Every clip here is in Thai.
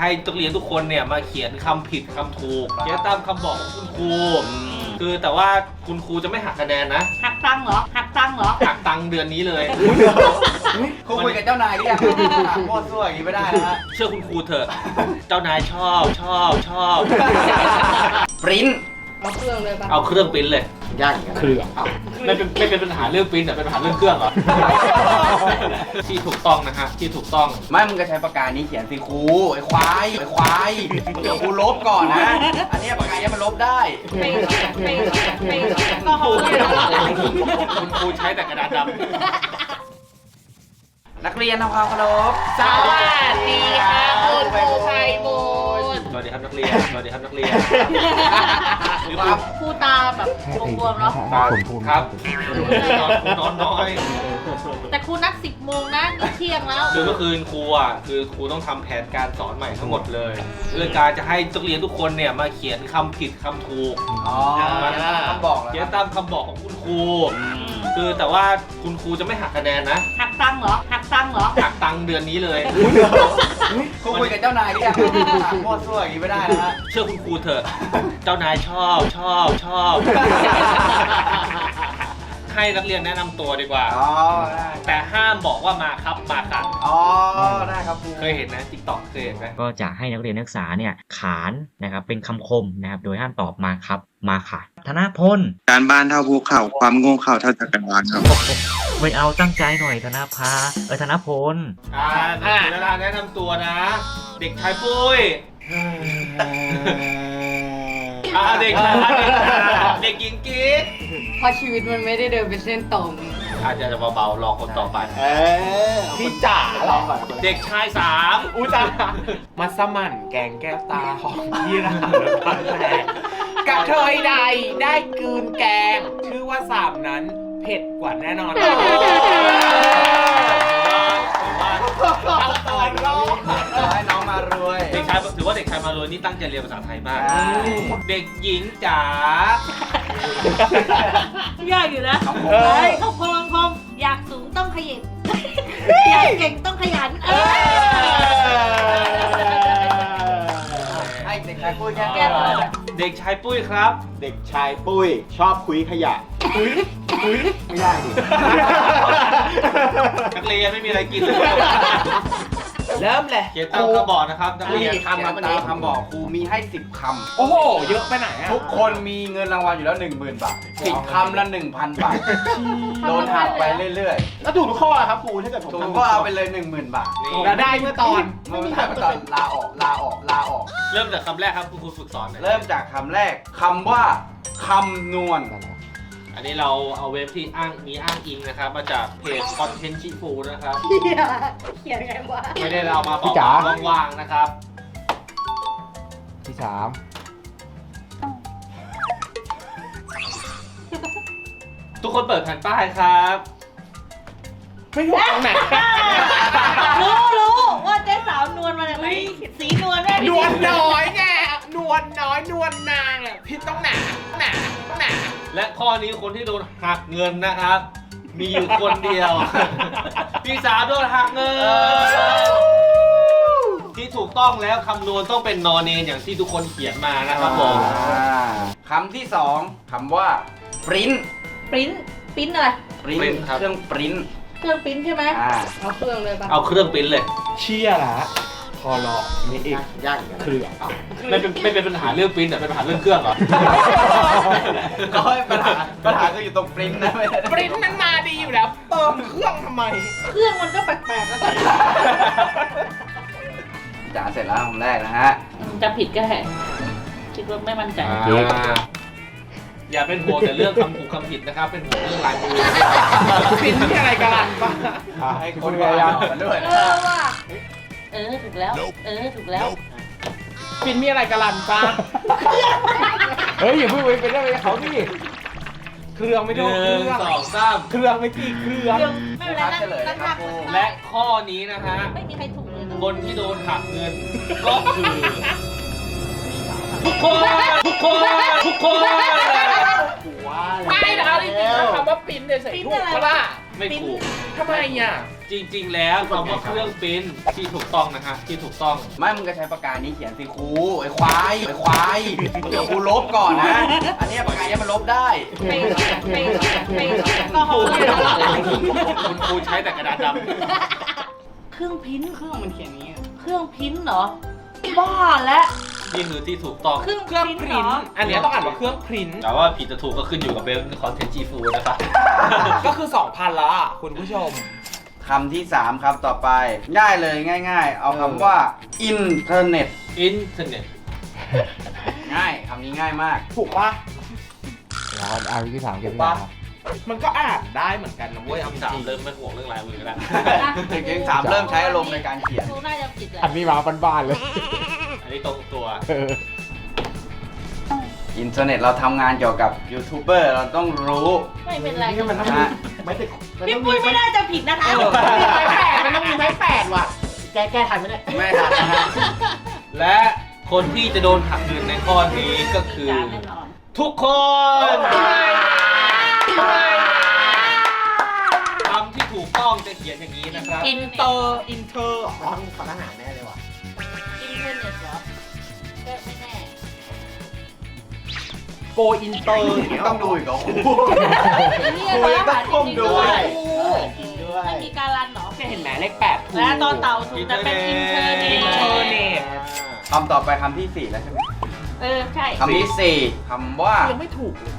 ให้นักเรียนทุกคนเนี่ยมาเขียนคำผิดคำถูกเขียนตามคำบอกของคุณครู คือแต่ว่าคุณครูจะไม่หักคะแนนนะหักตังค์เหรอ หักตังค์เหรอ หักตังค์เดือนนี้เลยครูคุยกับเจ้านายหรือยังถามมั่วซั่วอย่างนี้ไม่ได้นะฮะเชื่อคุณครูเถอะ เจ้านายชอบชอบชอบ ปริ้น เอาเครื่องเลยปะเอาเครื่องปริ้นเลย ยากเครื่องไม่เป็นไม่เป็นปัญหาเรื่องปริ้นแต่เป็นปัญหาเรื่องเครื่องเหรอ ที่ถูกต้องนะฮะที่ถูกต้อง ไม่มึงก็ใช้ปากกานี้เขียนสิครูไอ้ควายไอ้ควายเดี๋ยวครูลบก่อนนะ อันเนี้ยปากกาเนี้ยมันลบได้ไปไปไปก็หอเลยเหรอคุณครูใช้แต่กระดาษดนักเรียนทำความเคารพ สวัสดีค่ะคุณครูไพบูลย์ำส วัสดีครับนักเรียน สวัสดีครับนักเรียนหรือครับครูตาแบบบวมๆเนาะครับนอนนอนน้อย แต่ครูนัดสิบโมงนะนี่เที่ยงแล้ว คือเมื่อคืนครูอะคือครูต้องทำแผนการสอนใหม่ทั้งหมดเลยเรื่องการจะให้นักเรียนทุกคนเนี่ยมาเขียนคำผิดคำถูกอ๋อคำบอกเหรอเขียนครับตามคำบอกของคุณครู คือแต่ว่าคุณครูจะไม่หักคะแนนนะ หักตังค์เหรอ หักตังค์เหรอ หักตังค์เดือนนี้เลยครูคุยกับเจ้านายหรือยังถามมั่วซั่วอย่างนี้ไม่ได้นะฮะ เชื่อคุณครูเถอะ เจ้านายชอบชอบชอบ ให้นักเรียนแนะนำตัวดีกว่า อ๋อได้แต่ห้ามบอกว่ามาครับมาค่ะ อ๋อได้ครับครูเคยเห็นนะติ๊กต็อกเคยเห็นไหมก็จะให้นักเรียนนักศึกษาเนี่ยขานนะครับเป็นคำคมนะครับโดยห้ามตอบมาครับมาค่ะธนพลการบ้านเท่าภูเขาความโง่เข่าเท่าจักรวาลครับ ไม่เอาตั้งใจหน่อยธนภาเออธนพลอ่าเวลาแนะนำตัวนะ เด็กชายปุ้ยอ่าเด็กชายเด็กหญิงกิ๊ก เพราะชีวิตมันไม่ได้เดินเป็นเส้นตรง อาจจะเบาๆรอคนต่อไป เออพี่จ๋าเหรอเด็กชายสามอุ้ยจ๋ามัสมั่นแกงแก้วตาหอมยี่ราและพันแรกกระเทยใดได้กลืนแกง ชื่อว่าสามนั้นเผ็ดกว่าแน่นอนเอาตอนรอบขอให้น้องมารวยเด็กชายถือว่าเด็กชายมาเลยนี่ตั้งใจเรียนภาษาไทยมากใช่เด็กหญิงจ๋า ยากอยู่นะเออเฮ้ยเขาพองพองอยากสูงต้องขยิบอยากเก่งต้องขยัน เออให้เด็กชายปุ้ยแค่แก้นี้ตัวก่อนเด็กชายปุ้ยครับ เด็กชายปุ้ยชอบคุยขยะคุยคุยไม่ได้ดินักเรียนไม่มีอะไรกินเลย เริ่มเลย เขียนตามคำบอกนะครับนักครูเรียนกี่คำครับวันนี้คำบอกครูมีให้ 10คำโอ้โห เยอะไปไหนอะทุกคนมีเงินรางวัลอยู่แล้ว 10,000 บาทสิบคำละ 1,000 บาท โดนหักไปเรื่อยแล้วถูกทุกข้ออะครับครูถ้าเกิดผมๆถูกทำก็เอาไปเลย 10,000 บาทนี่แล้วได้เมื่อตอนเมื่อถ่ายมาตอนลาออกลาออกลาออก เริ่มจากคำแรกครับคุณครูฝึกสอนหน่อยเริ่มจากคำแรกคำว่าคำนวณ อันนี้เราเอาเว็บที่อ้างมีอ้างอิงนะครับ มาจากเพจคอนเทนต์ชิฟูนะครับ เขียนเขียนไงวะไม่ได้เรามาพี่เปจ๋า ล่าๆว่างๆนะครับ ที่สามทุกคนเปิดแผ่นป้ายครับ ไม่รู้ตรงไหน รู้รู้ว่าเจ๊สาวนวลมาจากไหนสีนวลแม่นวลน้อยไง นวลน้อยนวลนางอะพี่ต้องหนาหนาหนาและข้อนี้คนที่โดนหักเงินนะครับ มีอยู่คนเดียว พี่สาวโดนหักเงิน ที่ถูกต้องแล้วคำนวณต้องเป็นนอนเนนอย่างที่ทุกคนเขียนมานะครับผมอ่าคำที่สองคำว่าปริ้นปริ้นปริ้นอะไร ปริ้น print ครับเครื่องปริ้นเครื่องปริ้นใช่ไหมอ่า เอาเครื่องเลยปะเอาเครื่องปริ้นเลย เชี่ยละ พอรอมีอีกยากอยู่เครือเอาไม่เป็นไม่เป็นปัญหาเรื่องปริ้นแต่เป็นปัญหาเรื่องเครื่องเหรอก็ให้ปัญหาปัญหาก็อยู่ตรงปริ้นนะไม่ได้ปริ้นมันมาดีอยู่แล้วเติมเครื่องทำไม เครื่องมันก็แปลกๆแล้วกันจ๋าเสร็จแล้วคำแรกนะฮะจะผิดก็แหละคิดว่าไม่มั่นใจอ่าอย่าเป็นห่วงแต่เรื่องคำถูกคำผิดนะครับ เป็นห่วงเรื่องลายมือปริ้นที่อะไรกันล่ะปะให้คนพยายามกันด้วย เออว่ะเออถูกแล้ว เออถูกแล้วปริ้นมีอะไรกันล่ะปะเฮ้ยอย่าเพิ่งไปเป็นเรื่องอะไรเขาดิเครื่องไม่หโดนเคนึ่งรื่องสองสามเครื่องไม่กี่เครื่องเรื่อง ไม่เป็นไรนั่งนั่งนั่งและข้อนี้นะฮะ ไม่มีใครถูกเลยนะคนที่โดนหักเงิน ก็คือ ทุกคนทุกคนทุกคนไม่นะจริงๆคำว่าปริ้นเนี่ยใส่ถูกปะล่ะไม่ถูกทำไมอะ จริง ๆ แล้วคำว่าเครื่องปริ้นที่ถูกต้องนะฮะที่ถูกต้อง ไม่มึงก็ใช้ปากกานี้เขียนสิครูไอ้ควายไอ้ควายเดี๋ยวกูลบก่อนนะ อันเนี้ยปากกาเนี้ยมันลบได้ ไปไปไปแอลกอฮอล์เลยเหรอคุณครูใช้แต่กระดาษดเครื่องพิมพ์เครื่องมันเขียนอย่างนี้อะเครื่องพิมพ์เหรอ บ้าแล้วำนี่คือที่ถูกต้อง เครื่องเครื่องพิมพ์พเหรรินอ ท์อันเนี้ยต้องอ่านว่าเครื่องพรินท์แต่ว่าผิดจะถูกก็ขึ้นอยู่กับเบลคอนเทนต์จีฟูนะครับ ก็คือ 2,000แล้วอะคุณผู้ชม คำที่ 3 ครับต่อไป ง่ายเลยง่าย ๆ เอาคำว่าอินเทอร์เน็ตอินเทอร์เน็ตง่ายคำนี้ง่ายมาก ถูกปะแล้วอาวิที่สามเก็บถูกที่ปะสามมันก็อ่านได้เหมือนกันนะเว้ยเอาจสามริงเริ่มไม่ห่วงเรื่องลายมือแล้วจริงๆสามเริ่มใช้อารมณ์ในการเขียนครูน่าจะผิดแหละอันนี้มาบ้านๆเลย อันนี้ตรงตัว เออ อินเทอร์เน็ตเราทำงานเกี่ยวกับยูทูบเบอร์เราต้องรู้ ไม่เป็นไรนี่มันต้องนะไม่ติดพี่ปุ้ยไม่น่าจะผิดนะคะไม้แปดมันต้องมีไม้แปดว่ะ แกแก้ทันไหมเนี่ยไม่ทันนะฮะและคนที่จะโดนหักเงินในข้อนี้ก็คือจานแน่นอนทุกคนคำที่ถูกต้องจะเขียนอย่างนี้นะครับ อินเตอร์ อินเตอร์ร้องฝันอาหารแน่เลยว่ะ กอินเตอร์อย่างเงี้ยต้องดูอีกเหรอครูไอ้เนี่ยครูยังต้องก้มดูจริงๆด้วยไม่มีการันเหรอแค่เห็นไหมเลขแปดถูก และตอนเต่าถูกแต่เป็นอินเทอร์เน็อินเทอร์ตเน็ตคำต่อไปคำที่4แล้วใช่ไหมเออ ใช่ คำที่4คำว่า ยังไม่ถูกเลย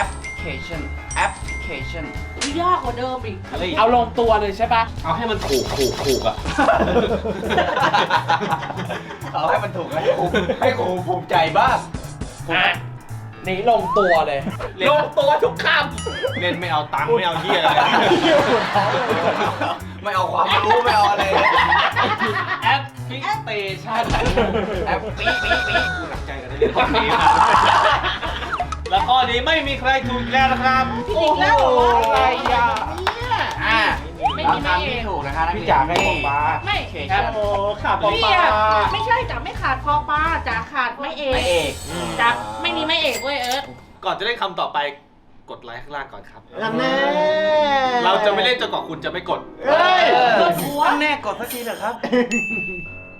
application application ยากกว่าเดิมอีกอะไรอีกเอาลงตัวเลยใช่ปะเอาให้มันถูกถูกถูกอะ เอาให้มันถูกให้ครูให้ครูภูมิใจบ้าง อะ นี่ลงตัวเลย ลงตัวทุกคเล่นไม่เอาตังค์ไม่เอาเหี้ยอะไรไม่เอาความรู้ไม่เอาอะไรเลยแอปพลิเคชันแอปปี้ปี้ปี้หนักใจกันได้เรื่องข้อนี้ครับแล้วข้อนี้ไม่มีใครถูกอีกแล้วนะครับ อีกแล้วเหรอวะอะไรอะอ่า ไม่แล้วมีไม่คำเอที่งถูกนะคะนักพี่เรียนจ๋าให้ของปลา ไม่ application แอปโอขาดปอพี่ปลา อะไม่ใช่จ๋าไม่ขาดคอปลาจ๋าขาดไม่เอไม่กเอกจ๋าไม่มีไม่เอกเว้ยเอิร์ธก่อนจะเล่นคำต่อไปกดไลค์ข้างล่างก่อนครับนั่นแน่เราจะไม่เล่นจนกว่าคุณจะไม่กดเฮ้ยกดหัวแน่กดสักทีเถอะครับ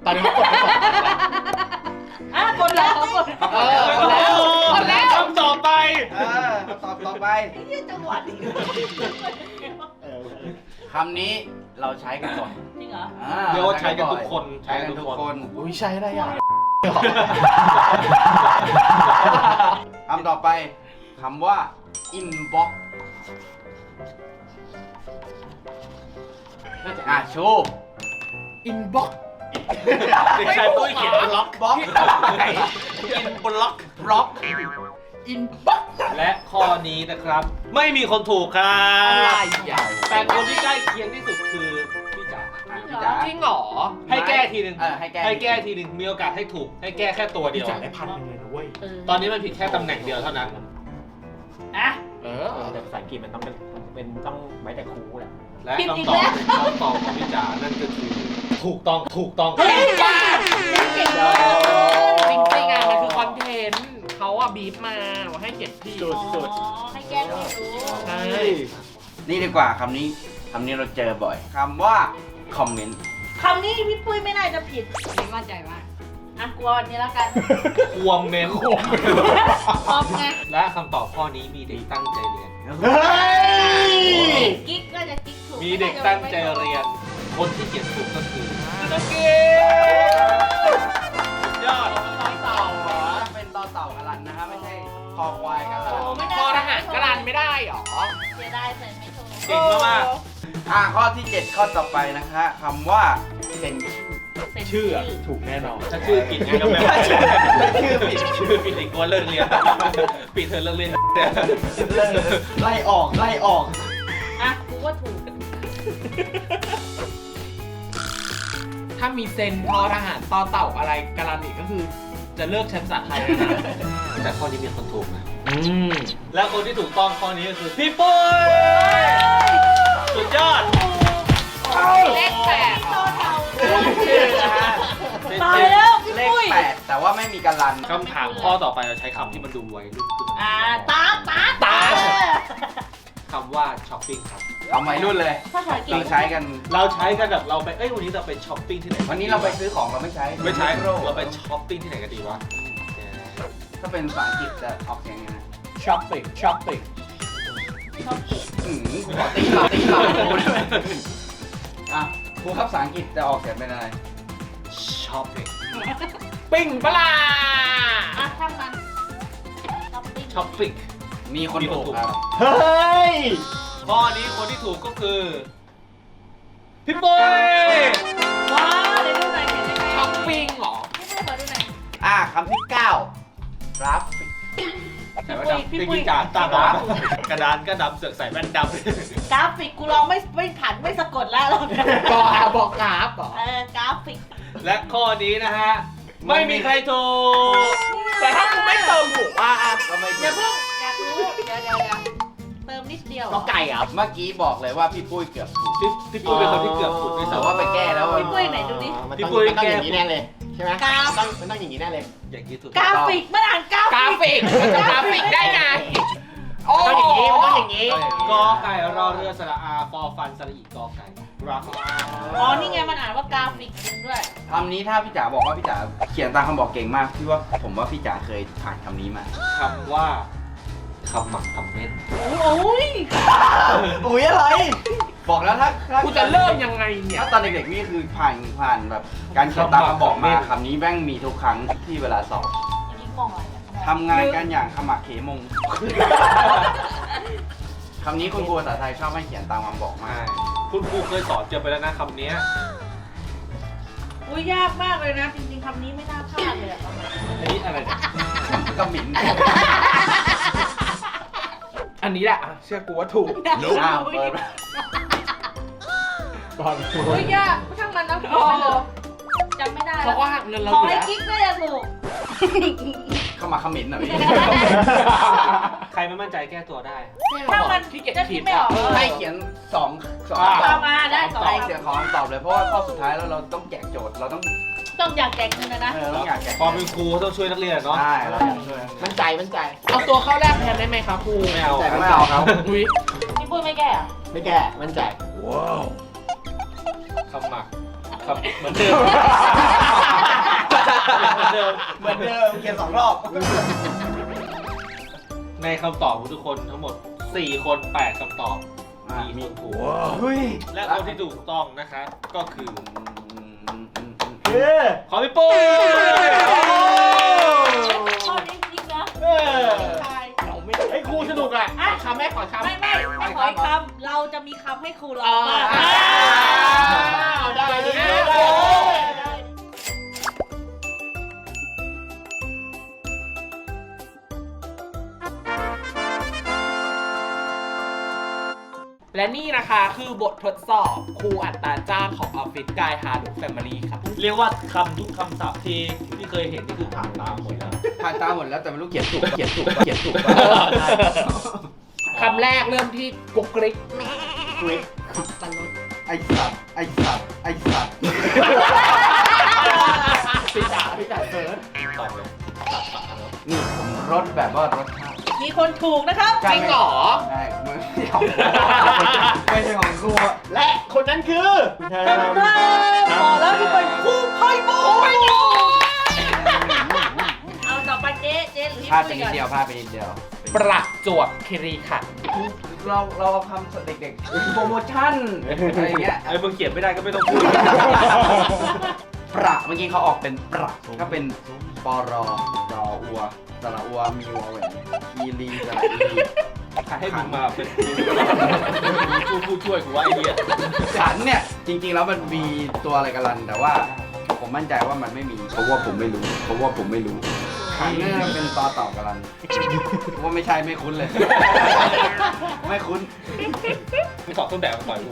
ตอนนี้เขากดไปสองครั้งแล้วอะกดแล้วกดเออ กดแล้วกดแล้วคำต่อไป เออตอบต่อไปยี่จังหวัดจริง คำนี้เราใช้กันบ่อยเหรออ่าเรียกว่าใช้กันทุกคนใช้กันทุกคนอุ้ยใช่อะไรอะคำต่อไปคำว่า inbox อะชูอินบ็อกเด็กชายปุ้ยเขียนบล็อกบล็อกกินบล็อกบล็อก อินบ็อกและข้อนี้นะครับ ไม่มีคนถูกครับอะไรอะแต่คนที่ใกล้เคียงที่สุดคือพี่จ๋าพี่จ๋า จริงเหรอ ให้แก้ทีหนึ่งเออให้แก้ ให้แก้ทีหนึ่งมีโอกาสให้ถูก ให้แก้แค่ตัวเดีพี่ยวจ๋าได้พันหนึ่งเลยนะเว้ยเออตอนนี้มันผิดแค่ตำแหน่งเดียวเท่านั้น อะ เออ แต่ภาษาอังกฤษมันต้องเป็นเป็นต้องไม้แต่ครูแหละและผิดอีกคำตอบแล้ว คำตอบของพี่จ๋านั่นก็คือถูกต้องถูกต้องเฮ้ยจ้าเก่งมากจริงๆอะมันคือคอนเทนต์ เขาอะบีบมาว่าให้เขียนพี่สุด อ๋อให้แก้ไม่รู้ใช่ นี่ดีกว่าคำนี้คำนี้เราเจอบ่อยคำว่าคอมเมนต์คำนี้พี่ปุ้ยไม่น่าจะผิดนี่มั่นใจมากอะกลัววันนี้แล้วกันควมเมนพร้อมไงและคำตอบข้อนี้มีเด็กตั้งใจเรียน เฮ้ย กิ๊กก็จะกิ๊กถูกมีเด็กตั้งใจเรียน คนที่เขียนถูกก็คือ นักเก็ต ไม่ได้เหรอเสียดายใส่ไม่ถูกเก่งมากอะข้อที่ 7 ข้อต่อไปนะคะคำว่าเซ็นชื่ออะถูกแน่นอนๆถ้าชื่อผิดไงก็ไม่ชื่อผิดชื่อผิดอีกว่าเลิกเรียนปิดเธอเลิกเรียนไล่ออกไล่ออกอะกูว่าถูก ถ้ามีเซนทอทหารต่อเต่าอะไรกรันอีกก็คือ จะเลิกชั้นภาษาไทยแล้วนะแต่ข้อนี้มีคนถูกนะ อืมและคนที่ถูกต้องข้อนี้ก็คือพี่ปุ้ยสุดยอดเลขแปดโตเต่านะฮะตายแล้วพี่เลขปุ้ยแปดแต่ว่าไม่มีกันลันคำถามข้อต่อไปเราใช้คำที่มันดูวัยรุ่นขึ้นอ่าตาตาตาคำว่าช้อปปิ้งครับเอาใหม่รุ่นเลยภาษาอังกฤษเราใช้กัน เราใช้กันแบบเราไปเอ้ยวันนี้เราไปช้อปปิ้งที่ไหนวันนี้เราไปซื้อของเราไม่ใช้ ไม่ใช้โรเราไปช้อปปิ้งที่ไหนกันดีวะ ถ้าเป็นภาษาอังกฤษจะออกเสียงยังไงนะช้อปปิ้งช้อปปิ้งชอบเก่งอืมกูขอตีหลับตีหลับกูได้ไหมอะครูครับภาษาอังกฤษจะออกเสียงเป็นอะไรช้อปปิ้งปิ้งปะล่ะอะช่างมันช้อปปิ้งช้อปปิ้งมีคนมีคนถูกถูกครับเฮ้ย ข้อนี้คนที่ถูกก็คือ พี่ปุ้ย แต่ว่าดำจริงๆการตาดำกระดานก็ดำเสือกใส่แว่นดำกราฟิกกูลองไม่ไม่ผันไม่สะกดแล้วเราบอกอะบอกกราฟเหรอ เออกราฟิก และข้อนี้นะฮะ ไม่มีใครถูกแต่ถ้ากูไม่เติมถูกอะอะก็ไม่อย่าถูเพิ่กงอยากรู้เดี๋ยวเดี๋ยวเดี๋ยวเติมนิดเดียวก็ไก่เหรอเมื่อกี้บอกเลยว่าพี่ปุ้ยเกือบถูก พี่พี่ปุ้ยเป็นคนที่เกือบถูกด้วยแต่ซ้ำว่าไปแก้แล้วพี่ปุ้ยไหนดูดิ มันพี่ต้องปุ้ยมันต้องแก้อย่างนี้แน่เลย ใช่ไหมกราฟ ต้องมันต้องอย่างนี้แน่เลย อย่างนี้ถูกกราฟิกมันอ่านกรากราฟิกฟิกมันจะกราฟิกได้ไง โอ้ต้องอย่างนี้มันต้องอย่างนี้ กอไก่รอเรือสระอาฟอฟันสระอีกอไก่รักอ๋อนี่ไงมันอ่านว่ากราฟิกจริงด้วย คำนี้ถ้าพี่จ๋าบอกว่าพี่จ๋าเขียนตามคำบอกเก่งมากพี่ว่าผมว่าพี่จ๋าเคยผ่านคำนี้มา คำว่าคำหมักคำเม็ด โอ้ย อุ้ยอะไร บอกแล้วถ้าถ้ากูจะเริ่มยังไงเนี่ย ถ้าตอนเด็กๆนี่คือผ่านผ่านแบบการเขียนตามคำบอกมาคำนี้แม่งมีทุกครั้งที่เวลาสอบอันนี้มองอะไรเนี่ยทำงานกันอย่างขมักเขมงคำนี้คุณครูภาษาไทยชอบให้เขียนตามคำบอกมากคุณครูเคยสอนเจอไปแล้วนะคำเนี้ยอุ้ยยากมากเลยนะ จริงๆคำนี้ไม่น่าพลาดเลยอะประมาณอันนี้อะไรเนี่ยกำหมินอันนี้แหละอะเชื่อกูว่าถูกอ้าวเปิดมา ก่อนอุ้ยยากช่างมันนะพอจำไม่ได้เขาแล้วก็หักเงินเราขออยู่ให้แล้วกิ๊กก็จะถูกเข้ามาคำหมินหน่อยพี่ใครไม่มั่นใจแก้ตัวได้ถ้ามันขี้เกียจจะคิคิดดไม่ออก ให้เขียนสองสองอ่าตต่ออบมาได้ต่อให้เสียงของคำตอบเลยเพราะว่าข้อสุดท้ายแล้วเราต้องแจกโจทย์เราต้องต้องอยากแจกเงินนะนะ เออต้องอยากแจกความเป็นครูต้องช่วยนักเรียนเนาะ ใช่เราอยากช่วยมั่นใจมั่นใจ เอาตัวเข้าแรกแทนได้ไหมครับครูไม่เอา แต่ไม่เอาครับ อุ้ยพี่ปุ้ยไม่แก้อะไม่แก้มั่นใจคำ หมักคำเหมือนเดิม เหมือนเดิม เหมือนเดิมเขียนสองรอบ ในคำตอบของทุกคนทั้งหมด 4 คน 8คำตอบอะมีคนถูก เฮ้ยและคนที่ถูกต้องนะคะ ก็คือเออขอพี่ปุ้ย คำแม่ขอคำ ไม่ไม่ไม่ขออีกคำเราจะมีคำให้ครูลออ่างบ้างได้ดี และนี่นะคะคือบททดสอบครูอัตราจ้างของออฟฟิศกายฮาร์ดแฟมิลี่ครับ เรียกว่าคำทุกคำศัพท์ที่ที่เคยเห็นนี่คือผ่านตามหมดแล้วผ่านตาหมดแล้วแต่ไม่รู้เขียนถูกเขียนถูกเขียนถูกป่ะ คำแรกเริ่มที่กุ๊กกริ๊กไอ้สัตว์ไอ้สัตว์ไอ้สัตว์พี่จ๋าพี่จ๋าเฟิร์สตอบเลยตัดปากแล้วนี่ผมรสแบบว่ารสชาติมีคนถูกนะครับ จริงเหรอได้ไม่ใช่ของไม่ใช่ของกูอะและคนนั้นคือเริ่มเริ่มบอกแล้วที่เป็นครูไพ่บูเอาต่อไปเจ๊เจ๊หรือพี่พลาดไปปุ้ยนิดก่อนเดียวพลาดไปนิดเดียว ประจวบคีรีขันธ์เราเราเอาคำเด็กๆ โปรโมชั่นอะไรอย่างเงี้ย ไอ้มึงเขียนไม่ได้ก็ไม่ต้องพูด ประเมื่อกี้เขาออกเป็นประก็เป็นปรอรออัวสระอัวมีวอแหวนคีรีสระอีใครให้มึงมาเป็นครูผู้ช่วยกูว่าไอ้เหี้ยขันเนี่ย จริงๆแล้วมันมีตัวอะไรกันลันแต่ว่า ผมมั่นใจว่ามันไม่มีเพราะว่าผมไม่รู้เพราะว่าผมไม่รู้ ขันเนี่ยมันเป็นตอต่อกันลันว่าไม่ใช่ไม่คุ้นเลย ไม่คุ้น มึงสอบต้นแบบมาปล่อยกู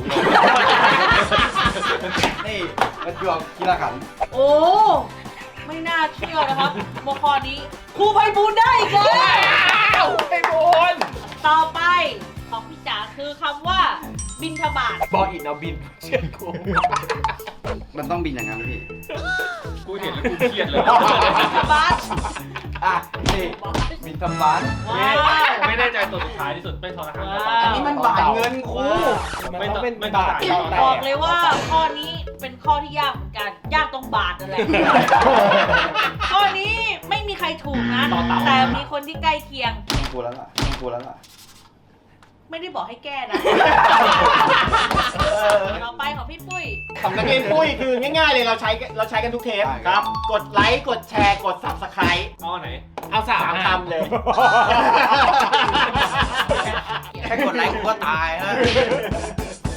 นี่ประจวบคีระขันธ์โอ้ ไม่น่าเชื่อนะครับโมคอนี้ครูไพบูลย์ได้อีกแล้วไปบนต่อไป ของพี่จ๋าคือคำว่า บินทบาทบออินเอาบินเชื่อกูมันต้องบินอย่างนั้นพี่ กูเห็นแล้วกูเครียดเลย บินทบาทอะนี่มีทำบานว้าวไม่แน่ใจตัวสุดท้ายที่สุดเป็นทอทหารว้าวอันนี้มันบาทเงินครูไม่ต้องไม่ต้องจ่ายต่อบอกเลยว่าข้อนี้เป็นข้อที่ยากเหมือนกัน ยากตรงบาทนั่นแหละข้อนี้ไม่มีใครถูกนะ แต่มีคนที่ใกล้เคียง ต้องกูแล้วล่ะต้องกูแล้วล่ะ ไม่ได้บอกให้แก้นะ ต่อไปของพี่ปุ้ย สำนักเรียนปุ้ยคือง่ายๆเลยเราใช้เราใช้กันทุกเทปครับ กดไลค์กดแชร์กด subscribe เอาอันไหน เอาสามสามคำคำเลย แค่กดไลค์กูก็ตายแล้ว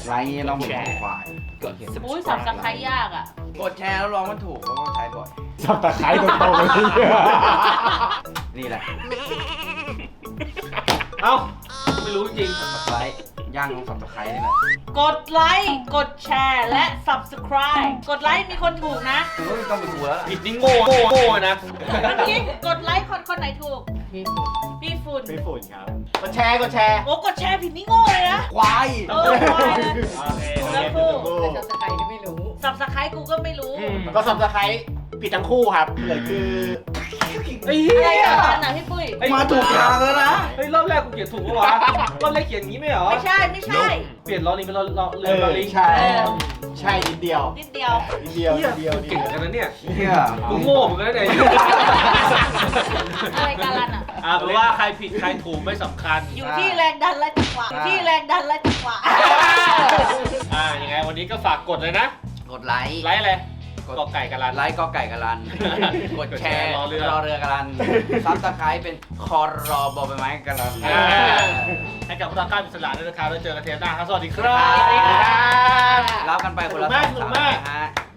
ไลค์เราเหมือนควายกดปุ้ยสับสไครยากอะ กดแชร์แล้วลองมันถูกเพราะว่าใช้บ่อยสับตะไคร้ตรงๆเลยเนี่ยนี่แหละ เอ้า ไม่รู้จริง สับไลค์ย่างของสับตะไคร้นี่แหละกดไลค์ กดแชร์ และ subscribe กดไลค์มีคนถูกนะกูก็ต้องไปดูแล้วล่ะผิดนี่โง่โง่โง่นะ เมื่อกี้กดไลค์คนคนไหนถูก พี่ฝุ่นไม่ฝุ่นครับกดแชร์กดแชร์โอ้กดแชร์ผิดนี่โง่เลยนะ ควายเออควายเลย โอเคแล้วคู่แต่จะใครนี่ไม่รู้สับสไครกูก็ไม่รู้ ก็ subscribe ผิดทั้งคู่ครับเลยคือ ไอ้อะเหี้ไรยกันนะพี่ปุ้ยมาถูกทางแล้วนะ เฮ้ยรอบแรกกูเขียนถูกปะวะรอบแรกเขียนอย่างนี้ไม่เหรอ ไม่ใช่ไม่ใช่ เปลี่ยนล้อลิงเป็นล้อล้อเอเรือล้ออลิงใช่ เออ ใช่นิดเดียว นิดเดียว นิดเดียวเหี้นิยดเดียวกูนิดเก่งเดียวกันนะเนี่ยเฮียกูโง่เหมือนกันนะเนี่ยอะไรกันล่ะน่ะ อ่าแปลว่าใครผิดใครถูกไม่สำคัญ อยู่ที่แรงดันและจังหวะอยู่ที่แรงดันและจังหวะ อ่ายังไงวันนี้ก็ฝากกดเลยนะ กดไลค์ ไลค์อะไร กอไก่กันลัน ไลค์ก็ไก่กะลัน กดแชร์รอเรือรอเรือกะลันซับสไครต์เป็นคอรอบอใบไม้กะลัน อ่า ให้กับพวกเราก้าวอิสระด้วยนะครับแล้วเจอกันเทปหน้าครับ สวัสดีครับ สวัสดีครับ รับกันไปคนละสนุกมากสองสนุกมากสามนะฮะ